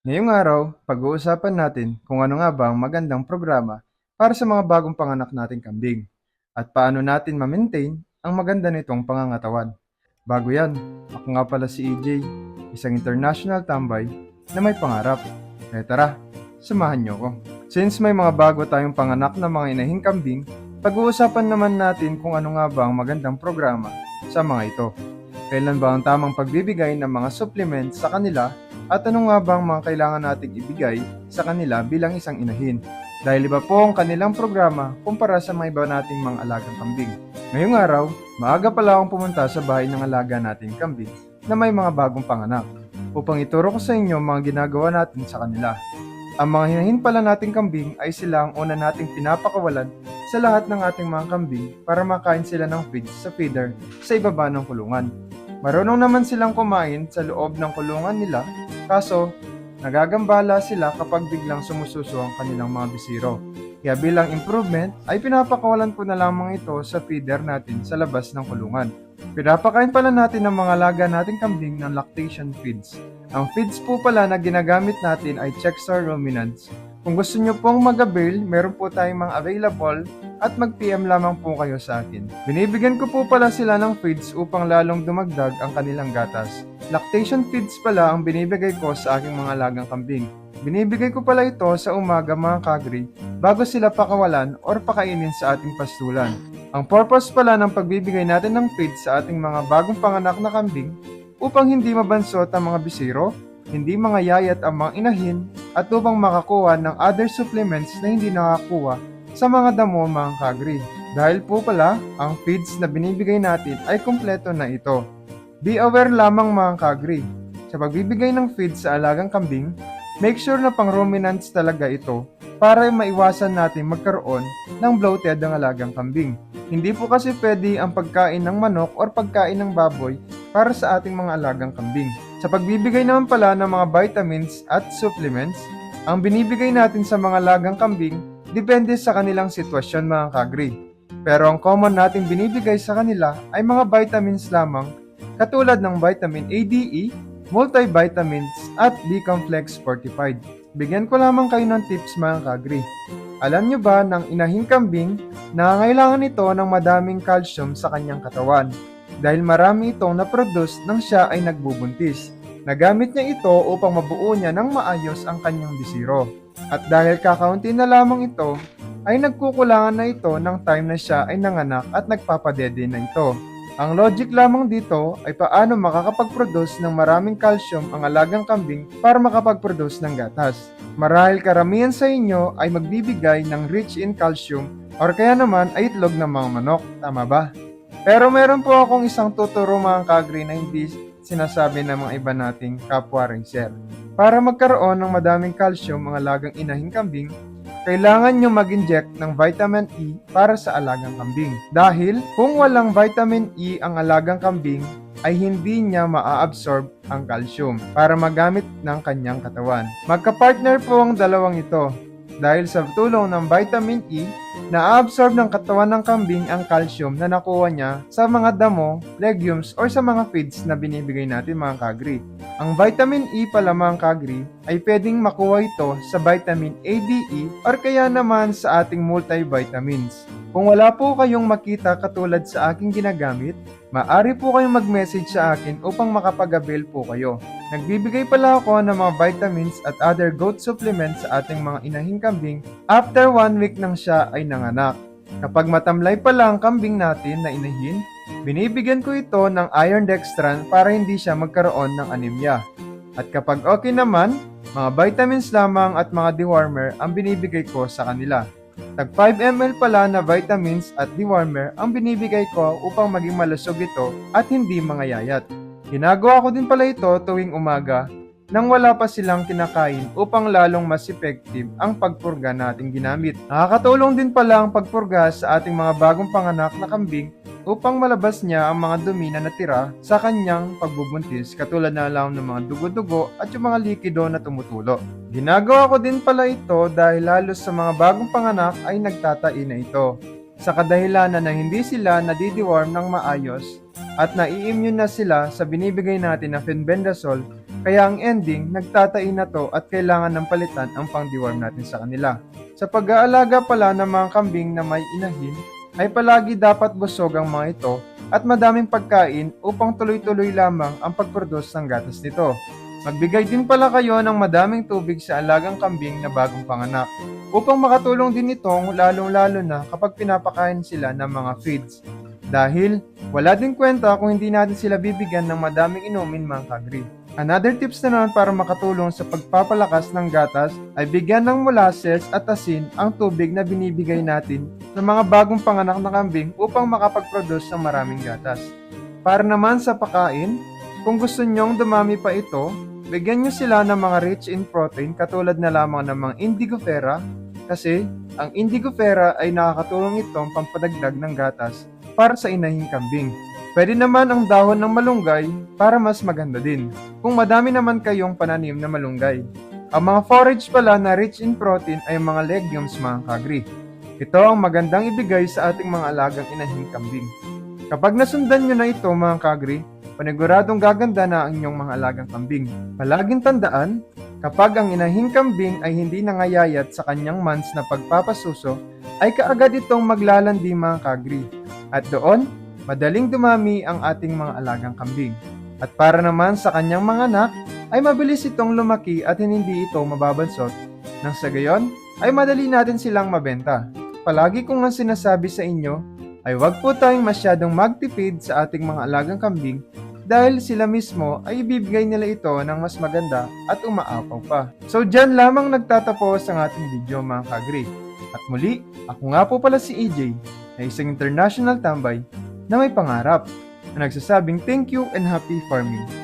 Ngayong araw, pag-uusapan natin kung ano nga ba ang magandang programa para sa mga bagong panganak nating kambing at paano natin ma-maintain ang maganda nitong pangangatawan. Bago yan, ako nga pala si EJ, isang international tambay na may pangarap. Kaya tara, samahan niyo ko. Since may mga bago tayong panganak na mga inahing kambing, pag-uusapan naman natin kung ano nga ba ang magandang programa sa mga ito. Kailan ba ang tamang pagbibigay ng mga supplements sa kanila at ano nga ba ang mga kailangan nating ibigay sa kanila bilang isang inahin? Dahil iba po ang kanilang programa kumpara sa mga iba nating mga alagang kambing. Ngayong araw, maaga pala akong pumunta sa bahay ng alaga nating kambing na may mga bagong panganak upang ituro ko sa inyo mga ginagawa natin sa kanila. Ang mga hinahin pala nating kambing ay sila ang una nating pinapakawalan sa lahat ng ating mga kambing para makain sila ng feeds sa feeder sa ibaba ng kulungan. Marunong naman silang kumain sa loob ng kulungan nila Kaso, nagagambala sila kapag biglang sumususo ang kanilang mga bisiro. Kaya bilang improvement, ay pinapakawalan ko na lamang ito sa feeder natin sa labas ng kulungan. Pinapakain pala natin ang mga laga nating kambing ng lactation feeds. Ang feeds po pala na ginagamit natin ay Checksar ruminants. Kung gusto nyo pong mag-avail, meron po tayong mga available at mag-PM lamang po kayo sa akin. Binibigyan ko po pala sila ng feeds upang lalong dumagdag ang kanilang gatas. Lactation feeds pala ang binibigay ko sa aking mga lagang kambing. Binibigay ko pala ito sa umaga mga kagri bago sila pakawalan or pakainin sa ating pastulan. Ang purpose pala ng pagbibigay natin ng feeds sa ating mga bagong panganak na kambing upang hindi mabansot ang mga bisiro, hindi mga yayat ang mga inahin, at upang makakuha ng other supplements na hindi nakakuha sa mga damo mga kagri. Dahil po pala, ang feeds na binibigay natin ay kumpleto na ito. Be aware lamang mga kagri. Sa pagbibigay ng feed sa alagang kambing, make sure na pang ruminants talaga ito para maiwasan natin magkaroon ng bloated ang alagang kambing. Hindi po kasi pwede ang pagkain ng manok or pagkain ng baboy para sa ating mga alagang kambing. Sa pagbibigay naman pala ng mga vitamins at supplements, ang binibigay natin sa mga alagang kambing depende sa kanilang sitwasyon mga kagri. Pero ang common nating binibigay sa kanila ay mga vitamins lamang katulad ng vitamin A, D, E, multivitamins at B-complex fortified. Bigyan ko lamang kayo ng tips mga kagri. Alam nyo ba ng inahing kambing na kailangan ito ng madaming calcium sa kanyang katawan dahil marami itong na-produce nang siya ay nagbubuntis. Nagamit niya ito upang mabuo niya ng maayos ang kanyang bisiro. At dahil kakaunti na lamang ito, ay nagkukulangan na ito ng time na siya ay nanganak at nagpapadede na ito. Ang logic lamang dito ay paano makakapag-produce ng maraming calcium ang alagang kambing para makapag-produce ng gatas. Marahil karamihan sa inyo ay magbibigay ng rich in calcium or kaya naman ay itlog ng mga manok, tama ba? Pero meron po akong isang tuturo mga kagri na hindi sinasabi ng mga iba nating kapwa racer. Para magkaroon ng madaming calcium ang alagang inahing kambing, kailangan nyo mag-inject ng vitamin E para sa alagang kambing. Dahil kung walang vitamin E ang alagang kambing, ay hindi niya maa-absorb ang calcium para magamit ng kanyang katawan. Magka-partner po ang dalawang ito dahil sa tulong ng vitamin E, na-absorb ng katawan ng kambing ang calcium na nakuha niya sa mga damo, legumes, or sa mga feeds na binibigay natin mga kagri. Ang vitamin E pala mga kagri ay pwedeng makuha ito sa vitamin A, D, E, or kaya naman sa ating multivitamins. Kung wala po kayong makita katulad sa aking ginagamit, Maari po kayong mag-message sa akin upang makapag-avail po kayo. Nagbibigay pala ako ng mga vitamins at other goat supplements sa ating mga inahing kambing after one week nang siya ay nanganak. Kapag matamlay pala ang kambing natin na inahin, binibigyan ko ito ng iron dextran para hindi siya magkaroon ng anemia. At kapag okay naman, mga vitamins lamang at mga dewormer ang binibigay ko sa kanila. Tag 5 ml pala na vitamins at dewormer ang binibigay ko upang maging malusog ito at hindi mangayayat. Ginagawa ko din pala ito tuwing umaga nang wala pa silang kinakain upang lalong mas effective ang pagpurga nating ginamit. Nakakatulong din pala ang pagpurga sa ating mga bagong panganak na kambing upang malabas niya ang mga dumi na natira sa kanyang pagbubuntis katulad na lang ng mga dugo-dugo at yung mga likido na tumutulo. Ginagawa ko din pala ito dahil halos sa mga bagong panganak ay nagtatai na ito. Sa kadahilanan na hindi sila nadideworm ng maayos at nai-immune na sila sa binibigay natin na fenbendazole Kaya ang ending, nagtatain na to at kailangan ng palitan ang pang-deworm natin sa kanila. Sa pag-aalaga pala ng mga kambing na may inahin, ay palagi dapat busog ang mga ito at madaming pagkain upang tuloy-tuloy lamang ang pag-produce ng gatas nito. Magbigay din pala kayo ng madaming tubig sa alagang kambing na bagong panganak upang makatulong din itong lalong-lalo na kapag pinapakain sila ng mga feeds. Dahil wala din kwenta kung hindi natin sila bibigyan ng madaming inumin mga kagri. Another tips na naman para makatulong sa pagpapalakas ng gatas ay bigyan ng molasses at asin ang tubig na binibigay natin ng mga bagong panganak na kambing upang makapag-produce ng maraming gatas. Para naman sa pakain, kung gusto nyong dumami pa ito, bigyan nyo sila ng mga rich in protein katulad na lamang ng mga indigofera kasi ang indigofera ay nakakatulong itong pampadagdag ng gatas para sa inahing kambing. Pwede naman ang dahon ng malunggay para mas maganda din. Kung madami naman kayong pananim na malunggay. Ang mga forage pala na rich in protein ay mga legumes mga kagri. Ito ang magandang ibigay sa ating mga alagang inahing kambing. Kapag nasundan nyo na ito mga kagri, paniguradong gaganda na ang inyong mga alagang kambing. Palaging tandaan, kapag ang inahing kambing ay hindi nangayayat sa kanyang months na pagpapasuso, ay kaagad itong maglalandi mga kagri. At doon, madaling dumami ang ating mga alagang kambing. At para naman sa kanyang mga anak, ay mabilis itong lumaki at hindi ito mababansot. Nang sa gayon, ay madali natin silang mabenta. Palagi kong ang sinasabi sa inyo, ay huwag po tayong masyadong magtipid sa ating mga alagang kambing dahil sila mismo ay ibibigay nila ito ng mas maganda at umaapaw pa. So dyan lamang nagtatapos ang ating video mga kagri. At muli, ako nga po pala si EJ, na isang international tambay na may pangarap na nagsasabing thank you and happy farming.